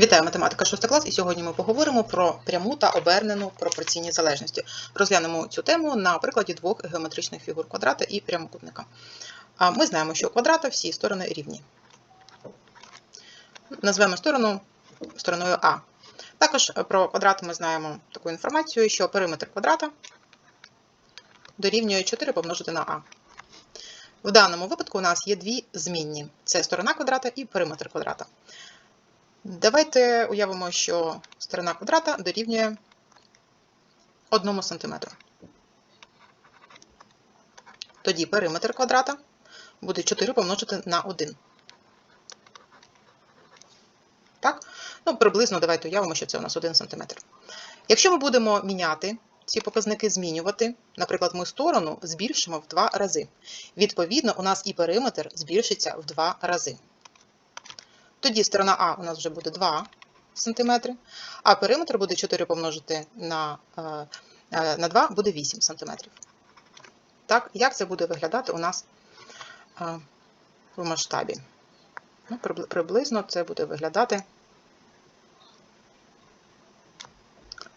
Вітаю, математика 6 клас, і сьогодні ми поговоримо про пряму та обернену пропорційні залежності. Розглянемо цю тему на прикладі двох геометричних фігур квадрата і прямокутника. Ми знаємо, що у квадрата всі сторони рівні. Назвемо сторону стороною А. Також про квадрат ми знаємо таку інформацію, що периметр квадрата дорівнює 4 помножити на А. В даному випадку у нас є дві змінні: це сторона квадрата і периметр квадрата. Давайте уявимо, що сторона квадрата дорівнює 1 см. Тоді периметр квадрата буде 4 помножити на 1. Так? Ну, приблизно давайте уявимо, що це у нас 1 см. Якщо ми будемо міняти ці показники, змінювати, наприклад, ми сторону збільшимо в 2 рази. Відповідно, у нас і периметр збільшиться в 2 рази. Тоді сторона А у нас вже буде 2 см, а периметр буде 4 помножити на, е, е, на 2 буде 8 см. Так, як це буде виглядати у нас е, в масштабі? Ну, Приблизно це буде виглядати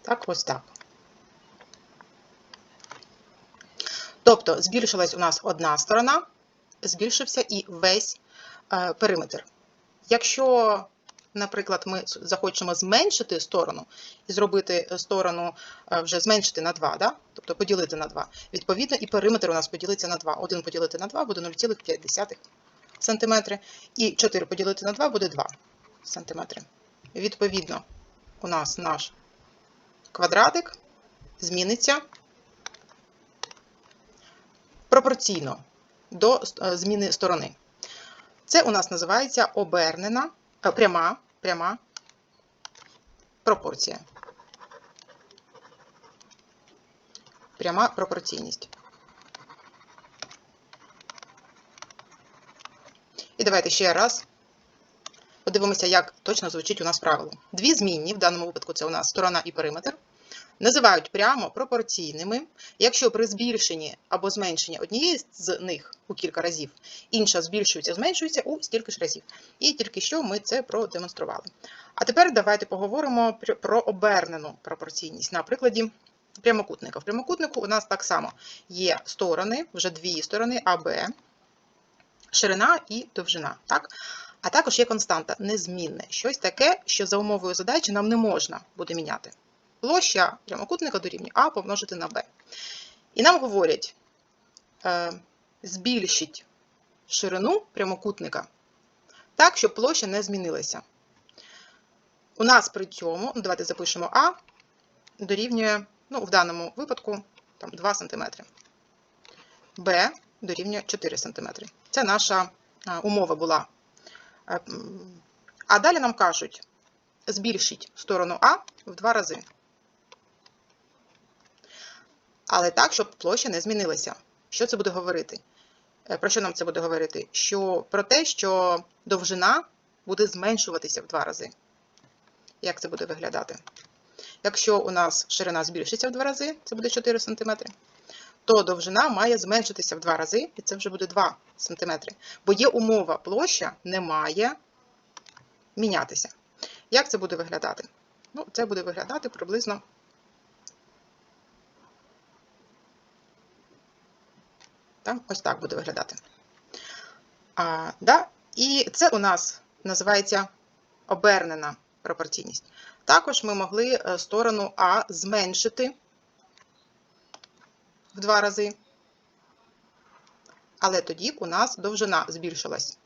так, ось так. Тобто збільшилась у нас одна сторона, збільшився і весь е, периметр. Якщо, наприклад, ми захочемо зменшити сторону і зробити е, сторону е, вже зменшити на 2, да? тобто поділити на 2, відповідно, і периметр у нас поділиться на 2. 1 поділити на 2 буде 0,5 см, і 4 поділити на 2 буде 2 см. Відповідно, у нас наш квадратик зміниться пропорційно до е, зміни сторони. Це у нас називається обернена, е, пряма, пряма пропорція. Пряма пропорційність. І давайте ще раз подивимося, як точно звучить у нас правило. Дві змінні, в даному випадку це у нас сторона і периметр, називають прямо пропорційними, якщо при збільшенні або зменшенні однієї з них у кілька разів, інша збільшується, зменшується у стільки ж разів. І тільки що ми це продемонстрували. А тепер давайте поговоримо про обернену пропорційність на прикладі прямокутника. В прямокутнику у нас так само є сторони, вже дві сторони АБ, ширина і довжина. Так? А також є константа незмінне, щось таке, що за умовою задачі нам не можна буде міняти. Площа прямокутника дорівнює А помножити на Б. І нам говорять, е, збільшіть ширину прямокутника так, щоб площа не змінилася. У нас при цьому, ну давайте запишемо А, дорівнює, ну, в даному випадку, там 2 см. Б дорівнює 4 см. Це наша умова була. Е, А далі нам кажуть, збільшіть сторону А в два рази. Але так, щоб площа не змінилася. Що це буде говорити? Е, Про що нам це буде говорити? Що про те, що довжина буде зменшуватися в два рази. Як це буде виглядати? Якщо у нас ширина збільшиться в два рази, це буде 4 см, то довжина має зменшитися в два рази, і це вже буде 2 см. Бо є умова, площа не має мінятися. Як це буде виглядати? Ну, це буде виглядати приблизно. Так, ось так буде виглядати. А, да? І це у нас називається обернена пропорційність. Також ми могли е, сторону А зменшити в два рази. Але тоді у нас довжина збільшилась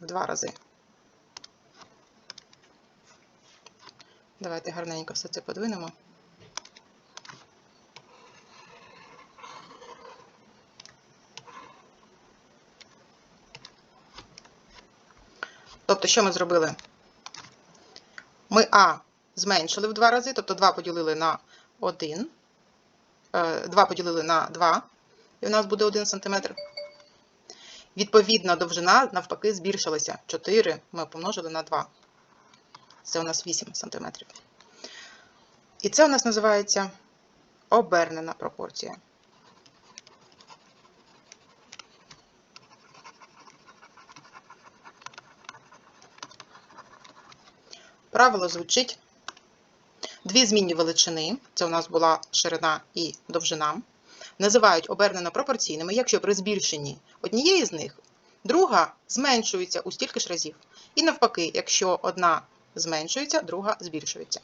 в два рази. Давайте гарненько все це подвинемо. Тобто, що ми зробили? Ми А зменшили в два рази, тобто 2 поділили на 1, 2 поділили на 2, і у нас буде 1 см. Відповідна довжина, навпаки, збільшилася. 4 ми помножили на 2. Це у нас 8 см. І це у нас називається обернена пропорція. Правило звучить дві змінні величини, це у нас була ширина і довжина, називають обернено пропорційними, якщо при збільшенні однієї з них друга зменшується у стільки ж разів. І навпаки, якщо одна зменшується, друга збільшується.